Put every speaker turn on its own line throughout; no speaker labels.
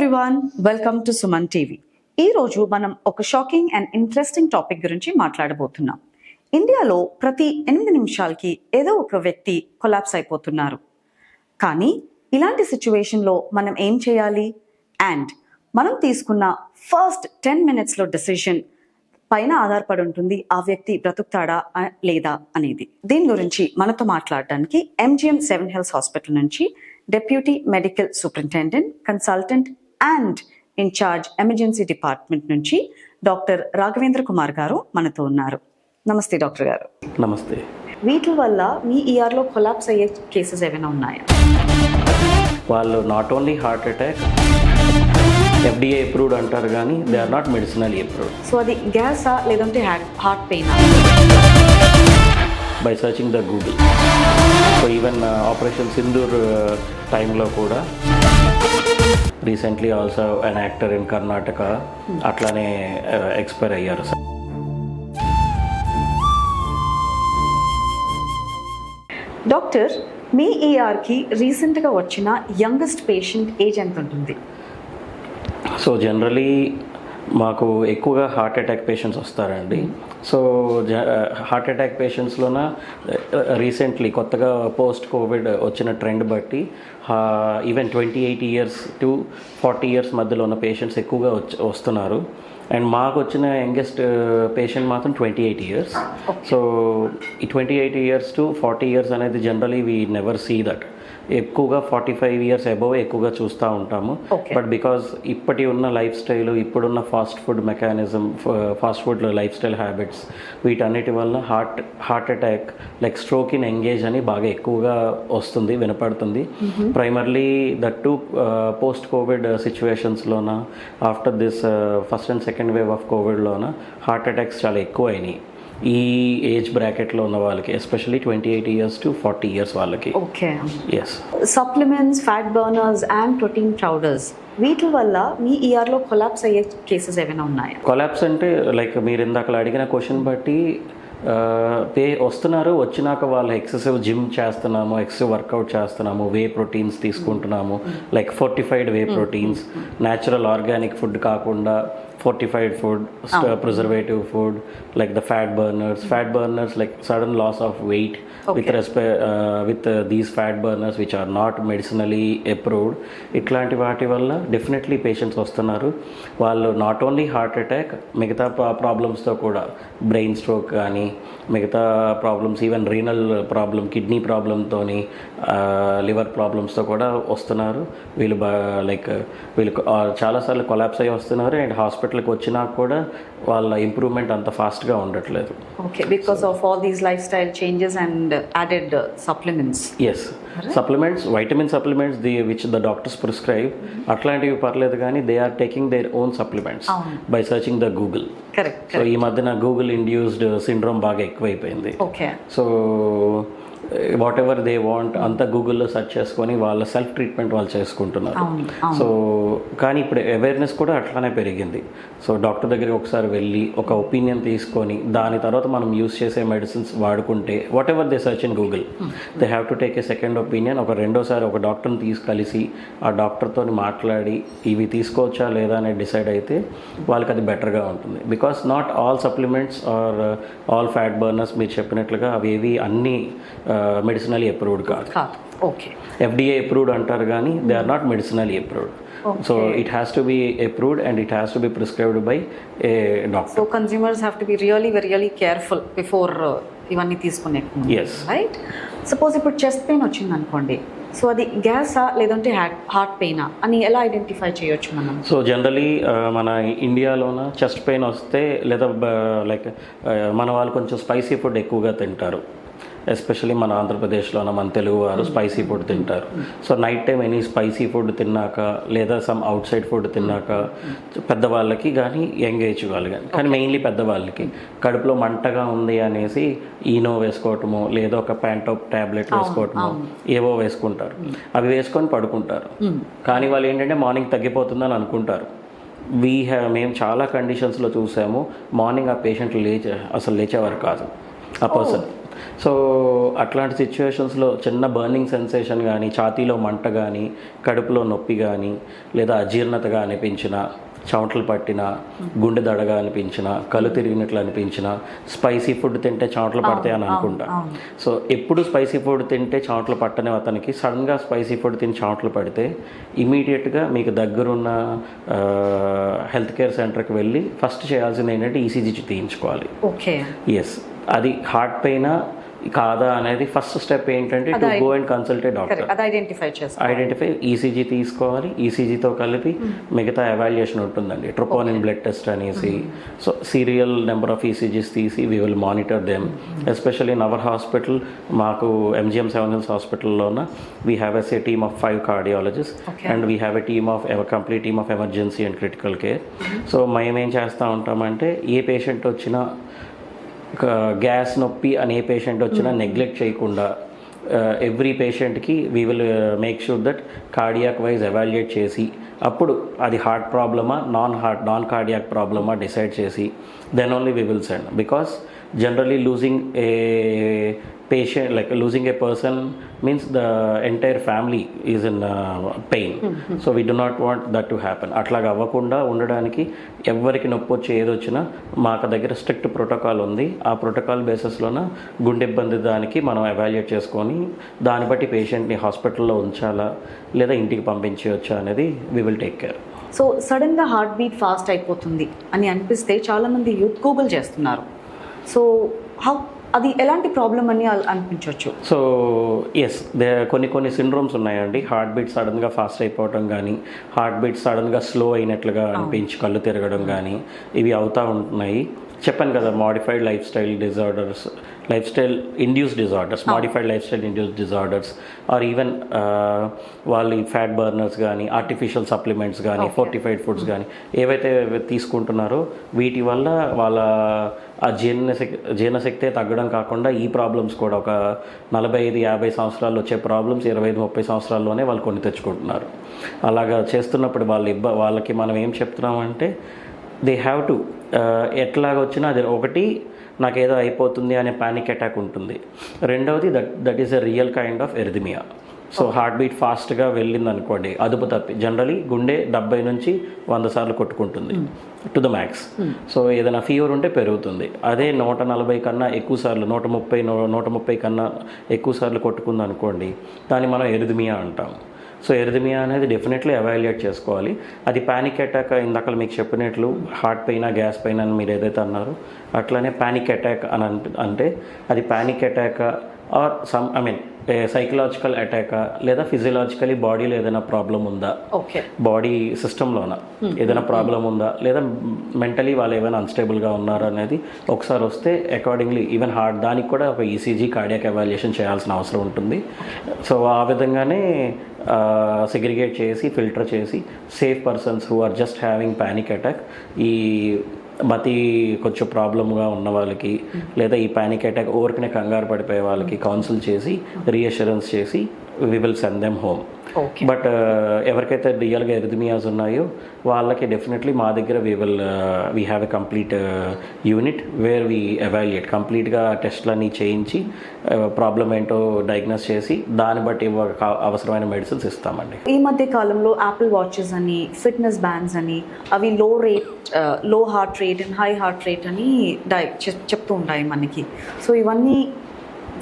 Everyone welcome to Suman TV ఈ రోజు మనం ఒక షాకింగ్ అండ్ ఇంట్రెస్టింగ్ టాపిక్ గురించి మాట్లాడబోతున్నాం. ఇండియాలో ప్రతి ఎనిమిది నిమిషాలకి ఏదో ఒక వ్యక్తి కొలాప్స్ అయిపోతున్నారు. కానీ ఇలాంటి సిచ్యువేషన్లో మనం ఏం చేయాలి? అండ్ మనం తీసుకున్న ఫస్ట్ టెన్ మినిట్స్లో డెసిషన్ పైన ఆధారపడి ఉంటుంది ఆ వ్యక్తి బ్రతుకుతాడా లేదా అనేది. దీని గురించి మనతో మాట్లాడడానికి ఎంజిఎం సెవెన్ హెల్త్ హాస్పిటల్ నుంచి deputy medical superintendent consultant and incharge emergency department నుంచి డాక్టర్ రాఘవేంద్ర కుమార్ గారు మనతో ఉన్నారు. నమస్తే డాక్టర్ గారు.
నమస్తే.
వీటి వల్ల మీ ఈఆర్లో కొలాప్స్ అయ్యే కేసెస్ ఏమైనా ఉన్నాయా?
వాళ్ళు not only heart attack FDA approved అంటారు కానీ they are not medicinal approved
so అది గ్యాసా లేదంటే heart పెయినా?
By searching the Google so even operation Sindoor టైంలో కూడా recently also an actor in Karnataka అట్లానే ఎక్స్పైర్ అయ్యారు సార్
డాక్టర్ మీ ఈఆర్కి రీసెంట్గా వచ్చిన యంగెస్ట్ పేషెంట్ ఏజ్ ఎంత ఉంటుంది?
సో జనరలీ మాకు ఎక్కువగా హార్ట్ అటాక్ పేషెంట్స్ వస్తారండి. సో జ హార్ట్ అటాక్ పేషెంట్స్లోన రీసెంట్లీ కొత్తగా పోస్ట్ కోవిడ్ వచ్చిన ట్రెండ్ బట్టి even twenty eight years to forty years మధ్యలో ఉన్న పేషెంట్స్ ఎక్కువగా వచ్చి వస్తున్నారు. అండ్ మాకు వచ్చిన యంగెస్ట్ పేషెంట్ మాత్రం ట్వంటీ ఎయిట్ ఇయర్స్ సో ఈ twenty eight years to forty years అనేది generally we never see that ఎక్కువగా ఫార్టీ ఫైవ్ ఇయర్స్ అబోవ్ ఎక్కువగా చూస్తూ ఉంటాము. బట్ బికాజ్ ఇప్పటి ఉన్న లైఫ్ స్టైల్ ఇప్పుడున్న fast food mechanism fast food life style habits వీటన్నిటి వల్ల heart heart attack like stroke in engage అని బాగా ఎక్కువగా వస్తుంది వినపడుతుంది. Primarily that to post Covid సిచ్యువేషన్స్లోన after this first and second wave of కోవిడ్లోన heart attacks చాలా ఎక్కువ అయినాయి ఈ ఏజ్ బ్రాకెట్లో ఉన్న వాళ్ళకి especially twenty eight years to forty years వాళ్ళకి.
Okay.
Yes
supplements fat burners and protein powders వీటి వల్ల మీ ఈఆర్లో కొలాప్స్ అయ్యే కేసెస్ ఏమైనా ఉన్నాయా?
కొలాప్స్ అంటే లైక్ మీరు ఇందాక అడిగిన క్వశ్చన్ బట్టి పే వస్తున్నారు వచ్చినాక వాళ్ళు ఎక్సెసివ్ జిమ్ చేస్తున్నాము ఎక్సెసివ్ వర్కౌట్ చేస్తున్నాము వే ప్రోటీన్స్ తీసుకుంటున్నాము like fortified whey proteins natural organic food కాకుండా fortified food preservative food like the fat burners fat burners like sudden loss of weight with రెస్పె with these fat burners which are not medicinally approved ఇట్లాంటి వాటి వల్ల definitely patients వస్తున్నారు. వాళ్ళు not only heart attack మిగతా ప్రాబ్లమ్స్తో కూడా brain stroke కానీ మిగతా problems even renal problem kidney ప్రాబ్లంతో లివర్ ప్రాబ్లమ్స్తో కూడా వస్తున్నారు. వీళ్ళు బా లైక్ వీళ్ళు చాలాసార్లు కొలాప్స్ అయ్యి వస్తున్నారు అండ్ హాస్పిటల్కి వచ్చినా కూడా వాళ్ళ ఇంప్రూవ్మెంట్ అంత ఫాస్ట్గా ఉండట్లేదు.
Okay because of all these life style changes and added supplements
yes supplements vitamin supplements the which the doctors prescribe అట్లాంటివి పర్లేదు కానీ they are taking their own supplements. By searching the Google
correct
so ఈ మధ్యన Google induced syndrome బాగా ఎక్కువైపోయింది.
Okay
so whatever they want అంతా గూగుల్లో search చేసుకొని వాళ్ళ సెల్ఫ్ ట్రీట్మెంట్ వాళ్ళు చేసుకుంటున్నారు. సో కానీ ఇప్పుడు అవేర్నెస్ కూడా అట్లానే పెరిగింది. సో డాక్టర్ దగ్గరికి ఒకసారి వెళ్ళి ఒక ఒపీనియన్ తీసుకొని దాని తర్వాత మనం యూస్ చేసే మెడిసిన్స్ వాడుకుంటే whatever they search in Google they have to take a second opinion ఒక రెండోసారి ఒక డాక్టర్ని తీసుకలిసి ఆ డాక్టర్తో మాట్లాడి ఇవి తీసుకోవచ్చా లేదా అనేది డిసైడ్ అయితే వాళ్ళకి అది బెటర్గా ఉంటుంది. Because not all supplements are all fat burners మీరు చెప్పినట్లుగా అవి ఏవి అన్నీ మెడిసినలీ అప్రూవ్డ్ కాదు.
ఓకే
ఎఫ్డిఏ అప్రూవ్డ్ అంటారు కానీ they are not medicinally approved so it has to be approved and it has to be prescribed by a doctor
so consumers have to be really really careful before uh, ఇవన్నీ తీసుకునే
Yes.
Right suppose ఇప్పుడు chest pain వచ్చింది అనుకోండి. So అది గ్యాసా లేదంటే heart పెయినా అని ఎలా ఐడెంటిఫై చేయొచ్చు మనం?
సో జనరలీ మన ఇండియాలోన చెస్ట్ పెయిన్ వస్తే లేదా లైక్ మన వాళ్ళు కొంచెం స్పైసీ ఫుడ్ ఎక్కువగా తింటారు. ఎస్పెషల్లీ మన ఆంధ్రప్రదేశ్లోన మన తెలుగు వారు స్పైసీ ఫుడ్ తింటారు. So night time any spicy food తిన్నాక లేదా సమ్ అవుట్ సైడ్ ఫుడ్ తిన్నాక పెద్దవాళ్ళకి కానీ యంగ్ ఏజ్ వాళ్ళు కానీ కానీ మెయిన్లీ పెద్దవాళ్ళకి కడుపులో మంటగా ఉంది అనేసి ఈనో వేసుకోవటము లేదా ఒక ప్యాంటోప్ ట్యాబ్లెట్ వేసుకోవటము ఏవో వేసుకుంటారు. అవి వేసుకొని పడుకుంటారు. కానీ వాళ్ళు ఏంటంటే మార్నింగ్ తగ్గిపోతుందని అనుకుంటారు. వీ హ్యావ్ మేము చాలా కండిషన్స్లో చూసాము. మార్నింగ్ ఆ పేషెంట్ లేచే అసలు లేచేవారు కాదు. ఆ పర్సన్. సో అట్లాంటి సిచ్యువేషన్స్లో చిన్న బర్నింగ్ సెన్సేషన్ కానీ ఛాతీలో మంట కానీ కడుపులో నొప్పి కానీ లేదా అజీర్ణతగా అనిపించిన చెమటలు పట్టిన గుండె దడగా అనిపించిన కళ్ళు తిరిగినట్లు అనిపించిన స్పైసీ ఫుడ్ తింటే చెమటలు పడతాయి అని అనుకుంటా. సో ఎప్పుడు స్పైసీ ఫుడ్ తింటే చెమటలు పట్టనే అతనికి సడన్గా స్పైసీ ఫుడ్ తిని చెమటలు పడితే ఇమీడియట్గా మీకు దగ్గరున్న హెల్త్ కేర్ సెంటర్కి వెళ్ళి ఫస్ట్ చేయాల్సింది ఏంటంటే ఈసీజీ తీయించుకోవాలి.
ఓకే.
ఎస్ అది హార్ట్ పెయినా కాదా అనేది ఫస్ట్ స్టెప్ ఏంటంటే to go and consult a doctor
identify
identify ECG తీసుకోవాలి. ఈసీజీతో కలిపి మిగతా ఎవాల్యుయేషన్ ఉంటుందండి. ట్రోపోనిన్ బ్లడ్ టెస్ట్ అనేసి. So serial number of ECGs తీసి we will monitor them especially in our hospital మాకు MGM seven hills హాస్పిటల్లోన we have yes a team of five cardiologist. And we have a team of complete team of emergency and critical care so మేము ఏం చేస్తూ ఉంటామంటే ఏ patient వచ్చినా gas నొప్పి అని ఏ patient వచ్చినా neglect చేయకుండా every పేషెంట్కి we will make sure that cardiac wise evaluate చేసి అప్పుడు అది హార్ట్ ప్రాబ్లమా నాన్ హార్ట్ నాన్ కార్డియాక్ ప్రాబ్లమా డిసైడ్ చేసి then only we will send because generally losing a patient like losing a person means the entire family is in pain so we do not want that to happen అట్లాగా అవ్వకుండా ఉండడానికి ఎవరికి నొప్పి వచ్చి ఏది వచ్చినా మాకు దగ్గర స్ట్రిక్ట్ ప్రోటోకాల్ ఉంది. ఆ ప్రోటోకాల్ బేసిస్లోన గుండె ఇబ్బంది దానికి మనం ఎవాల్యుయేట్ చేసుకొని దాన్ని బట్టి పేషెంట్ని హాస్పిటల్లో ఉంచాలా లేదా ఇంటికి పంపించవచ్చా అనేది we will take care
so సడన్గా హార్ట్ బీట్ ఫాస్ట్ అయిపోతుంది అని అనిపిస్తే చాలా మంది యూత్ గూగుల్ చేస్తున్నారు. సో హౌ అది ఎలాంటి ప్రాబ్లం అని అనిపించవచ్చు
సో ఎస్ దే కొన్ని కొన్ని సిండ్రోమ్స్ ఉన్నాయండి. హార్ట్ బీట్ సడన్గా ఫాస్ట్ అయిపోవటం కానీ హార్ట్ బీట్ సడన్గా స్లో అయినట్లుగా అనిపించి కళ్ళు తిరగడం కానీ ఇవి అవుతూ ఉంటున్నాయి. చెప్పాను కదా modified life style disorders life style induce disorders modified life style induce disorders or even వాళ్ళ ఫ్యాట్ బర్నర్స్ కానీ ఆర్టిఫిషియల్ సప్లిమెంట్స్ కానీ ఫోర్టిఫైడ్ ఫుడ్స్ కానీ ఏవైతే తీసుకుంటున్నారో వీటి వల్ల వాళ్ళ ఆ జీర్ణశక్తి జీర్ణశక్తి తగ్గడం కాకుండా ఈ ప్రాబ్లమ్స్ కూడా ఒక నలభై ఐదు యాభై సంవత్సరాల్లో వచ్చే ప్రాబ్లమ్స్ ఇరవై ఐదు ముప్పై సంవత్సరాల్లోనే వాళ్ళు కొని తెచ్చుకుంటున్నారు. అలాగా చేస్తున్నప్పుడు వాళ్ళ ఇబ్బ వాళ్ళకి మనం ఏం చెప్తున్నామంటే దే హ్యావ్ టు ఎట్లాగ వచ్చినా అది ఒకటి నాకేదో అయిపోతుంది అనే పానిక్ అటాక్ ఉంటుంది. రెండవది that that is a real kind of arrhythmia so heart beat ఫాస్ట్గా వెళ్ళింది అనుకోండి అదుపు తప్పి జనరలీ గుండె డెబ్బై నుంచి వంద సార్లు కొట్టుకుంటుంది టు ద మ్యాక్స్ సో ఏదైనా ఫీవర్ ఉంటే పెరుగుతుంది. అదే నూట నలభై కన్నా ఎక్కువ సార్లు నూట ముప్పై నూట ముప్పై కన్నా ఎక్కువ సార్లు కొట్టుకుంది అనుకోండి దాన్ని మనం ఎరిథమియా అంటాం. సో ఎరిథమియా అనేది డెఫినెట్లీ అవాల్యుయేట్ చేసుకోవాలి. అది పానిక్ అటాక్ ఇందాక మీకు చెప్పినట్లు హార్ట్ పెయిన్ గ్యాస్ పెయిన్ అని మీరు ఏదైతే అన్నారో అట్లానే పానిక్ అటాక్ అని అంట- అది panic attack or some I mean psychological attack లేదా ఫిజియలాజికలీ బాడీలో ఏదైనా ప్రాబ్లం ఉందా?
ఓకే
బాడీ సిస్టంలోన ఏదైనా ప్రాబ్లం ఉందా? లేదా మెంటలీ వాళ్ళు ఏమైనా అన్స్టేబుల్గా ఉన్నారా అనేది ఒకసారి వస్తే అకార్డింగ్లీ ఈవెన్ హార్ట్ దానికి కూడా ఒక ఈసీజీ కార్డియాక్ ఎవాల్యుయేషన్ చేయాల్సిన అవసరం ఉంటుంది. సో ఆ విధంగానే సెగ్రిగేట్ చేసి ఫిల్టర్ చేసి safe persons who are just having panic attack ఈ మతి కొంచెం ప్రాబ్లమ్గా ఉన్న వాళ్ళకి లేదా ఈ పానిక్ అటాక్ ఓవర్కినే కంగారు పడిపోయే వాళ్ళకి కౌన్సిల్ చేసి రీఅష్యూరెన్స్ చేసి we will send them home but ఎవరికైతే రియల్గా ఎరిథమియాస్ ఉన్నాయో వాళ్ళకి డెఫినెట్లీ మా దగ్గర we will we have a complete unit where we evaluate కంప్లీట్గా టెస్ట్లన్నీ చేయించి ప్రాబ్లం ఏంటో డయాగ్నోస్ చేసి దాన్ని బట్టి అవసరమైన మెడిసిన్స్ ఇస్తామండి.
ఈ మధ్య కాలంలో యాపిల్ వాచెస్ అని ఫిట్నెస్ బ్యాండ్స్ అని అవి లో రేట్లో heart rate and high heart rate అని డై చెప్- చెప్తూ ఉంటాయి మనకి. సో ఇవన్నీ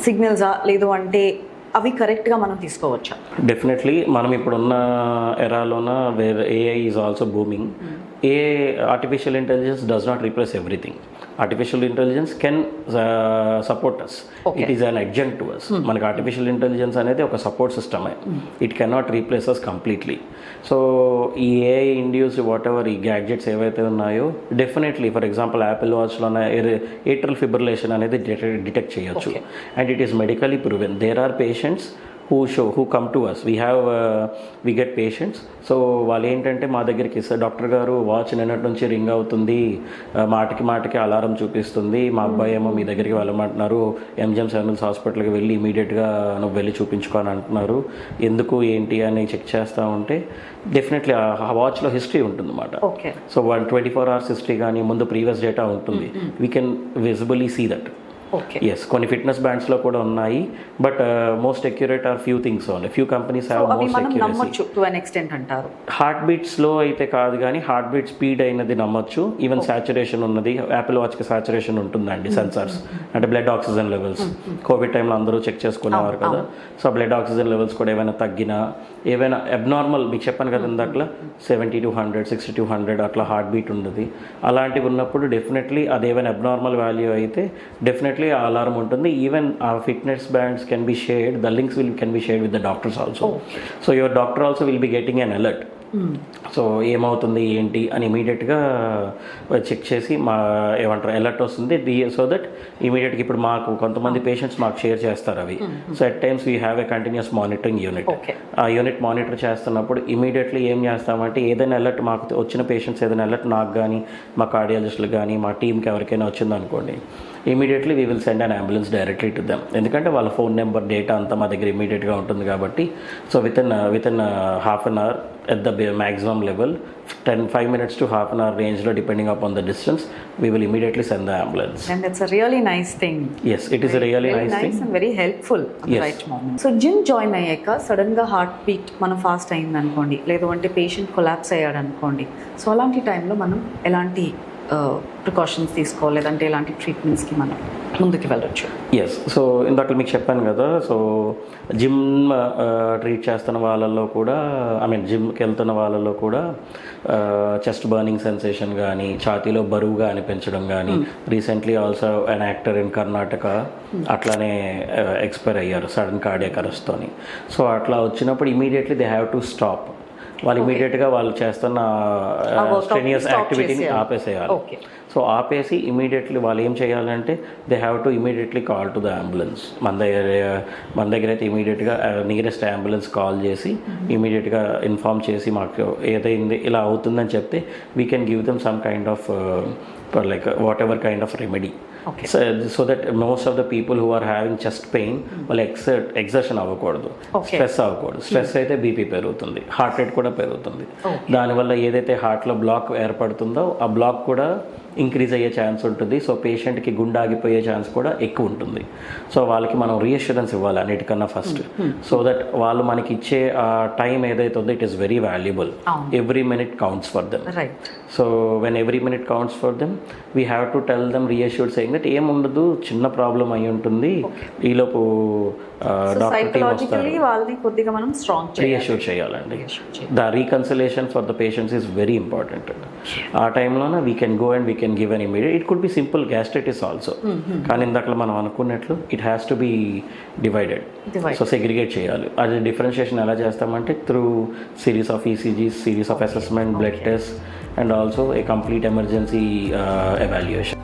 సిగ్నల్సా లేదు అంటే అవి కరెక్ట్గా మనం తీసుకోవచ్చా?
డెఫినెట్లీ మనం ఇప్పుడున్న ఎరాలోన where AI is also booming a artificial intelligence does not replace everything artificial intelligence can support us. It is an adjunct to us మనకి ఆర్టిఫిషియల్ ఇంటెలిజెన్స్ అనేది ఒక support సిస్టమే it can not replace us completely so ఈ AI induce whatever ఈ gadgets ఏవైతే ఉన్నాయో definitely for example Apple వాచ్లోనే atrial fibrillation అనేది detect చేయొచ్చు. And it is medically proven there are patients who show who come to us we have we get patients so వాళ్ళు ఏంటంటే మా దగ్గరికి ఇస్తారు డాక్టర్ గారు వాచ్ నిన్నటి నుంచి రింగ్ అవుతుంది. మాటికి మాటికి అలారం చూపిస్తుంది. మా అబ్బాయి ఏమో మీ దగ్గరికి వెళ్ళమంటున్నారు. ఎంజిఎం సెవెన్స్ హాస్పిటల్కి వెళ్ళి ఇమీడియట్గా నువ్వు వెళ్ళి చూపించుకోని అంటున్నారు. ఎందుకు ఏంటి అని చెక్ చేస్తూ ఉంటే డెఫినెట్లీ ఆ వాచ్లో హిస్టరీ ఉంటుంది అన్నమాట
okay.
So one twenty four hours history కానీ ముందు ప్రీవియస్ డేటా ఉంటుంది. We can visibly see that yes కొన్ని ఫిట్నెస్ బ్యాండ్స్లో కూడా ఉన్నాయి but most accurate are few things only few companies have
అవి
మోస్ట్
మనం
అక్యురసీ
అంటారు.
హార్ట్ బీట్ స్లో అయితే కాదు కానీ హార్ట్ బీట్ స్పీడ్ అయినది నమ్మొచ్చు. ఈవెన్ సాచురేషన్ ఉన్నది యాపిల్ వాచ్కి సాచురేషన్ ఉంటుందండి సెన్సార్స్ అంటే బ్లడ్ ఆక్సిజన్ లెవెల్స్ కోవిడ్ టైంలో అందరూ చెక్ చేసుకునేవారు కదా. సో బ్లడ్ ఆక్సిజన్ లెవెల్స్ కూడా ఏమైనా తగ్గినా ఏవైనా అబ్నార్మల్ మీకు చెప్పాను కదా ఇందాకలా seventy to hundred sixty to hundred అట్లా హార్ట్ బీట్ ఉండదు. అలాంటివి ఉన్నప్పుడు డెఫినెట్లీ అది ఏమైనా అబ్నార్మల్ వాల్యూ అయితే డెఫినెట్లీ ఆ అలారం ఉంటుంది. ఈవెన్ ఆ fitness bands can be shared the links will can be shared with the doctors also so your doctor also will be getting an alert so ఏమవుతుంది ఏంటి అని ఇమీడియట్గా చెక్ చేసి మా ఏమంటారు అలర్ట్ వస్తుంది. ది సో దట్ ఇమీడియట్గా ఇప్పుడు మాకు కొంతమంది పేషెంట్స్ మాకు షేర్ చేస్తారు అవి. So at times we have a continuous monitoring unit ఆ యూనిట్ మానిటర్ చేస్తున్నప్పుడు ఇమీడియట్లీ ఏం చేస్తామంటే ఏదైనా అలర్ట్ మాకు వచ్చిన పేషెంట్స్ ఏదైనా అలర్ట్ నాకు కానీ మా కార్డియాలజిస్టులు కానీ మా టీంకి ఎవరికైనా వచ్చిందనుకోండి immediately we will send an ambulance directly to them ఎందుకంటే వాళ్ళ ఫోన్ నెంబర్ డేటా అంతా మా దగ్గర ఇమీడియట్గా ఉంటుంది కాబట్టి. So within within half an hour at the maximum level ten five minutes to half an hour రేంజ్లో depending upon the distance we will immediately send the ambulance
and it's a really nice thing
yes it is really nice thing
nice and very helpful
Yes.
Right moment so gym join అయ్యాక సడన్గా heart beat మనం fast అయింది అనుకోండి. లేదు అంటే patient collapse అయ్యాడు అనుకోండి. So అలాంటి టైంలో మనం ఎలాంటి ప్రికాషన్స్ తీసుకోవాలి లేదంటే ఎలాంటి ట్రీట్మెంట్స్కి మనం ముందుకు వెళ్ళొచ్చు.
ఎస్ సో ఇందాక మీకు చెప్పాను కదా సో జిమ్ ట్రీట్ చేస్తున్న వాళ్ళల్లో కూడా ఐ మీన్ జిమ్కి వెళ్తున్న వాళ్ళలో కూడా చెస్ట్ బర్నింగ్ సెన్సేషన్ కానీ ఛాతీలో బరువుగా అనిపించడం కానీ recently also an actor in Karnataka అట్లానే ఎక్స్పైర్ అయ్యారు సడన్ కార్డియక్ అరెస్ట్తోని సో అట్లా వచ్చినప్పుడు immediately they have to stop వాళ్ళు ఇమీడియట్గా వాళ్ళు చేస్తున్న స్ట్రెనియస్ యాక్టివిటీని. ఆపేసేయాలి. సో ఆపేసి ఇమీడియట్లీ వాళ్ళు ఏం చేయాలంటే they have to immediately call to the ambulance మన దగ్గర మన దగ్గర అయితే ఇమీడియట్గా నియరెస్ట్ అంబులెన్స్ కాల్ చేసి ఇమీడియట్గా ఇన్ఫామ్ చేసి మాకు ఏదైంది ఇలా అవుతుందని చెప్తే we can give them some kind of like whatever kind of remedy
Okay.
So that most of the people who are having chest pain వాళ్ళు ఎక్సర్ ఎగ్జర్షన్ అవ్వకూడదు.
Okay.
స్ట్రెస్ అవ్వకూడదు. స్ట్రెస్ అయితే బీపీ పెరుగుతుంది. హార్ట్ రేట్ కూడా పెరుగుతుంది.
Okay.
దానివల్ల ఏదైతే హార్ట్లో బ్లాక్ ఏర్పడుతుందో ఆ బ్లాక్ కూడా ఇంక్రీజ్ అయ్యే ఛాన్స్ ఉంటుంది. సో పేషెంట్కి గుండె ఆగిపోయే ఛాన్స్ కూడా ఎక్కువ ఉంటుంది. సో వాళ్ళకి మనం రీఅష్యూరెన్స్ ఇవ్వాలి అన్నిటికన్నా ఫస్ట్ సో దట్ వాళ్ళు మనకి ఇచ్చే టైం ఏదైతే ఉందో it is very valuable. Every minute counts for them so when every minute counts for them we have to tell them reassured saying that ఏముండదు చిన్న ప్రాబ్లం అయి ఉంటుంది ఈలోపు
సైకలాజికలీ
వస్తారు
వాళ్ళని కొద్దిగా మనం స్ట్రాంగ్ చేయాలి.
రీఅష్యూర్ చేయాలండి.
Reassure చేయాలి.
The reconsolation for the patients is very important ఆ టైంలోనే we can go and we can give an immediate it could be simple gastritis also కానీ ఇందాక మనం అనుకున్నట్లు it has to be divided. So segregate చేయాలి. అది differentiation ఎలా చేస్తామంటే through series of ECGs series of assessment blood test and also a complete emergency evaluation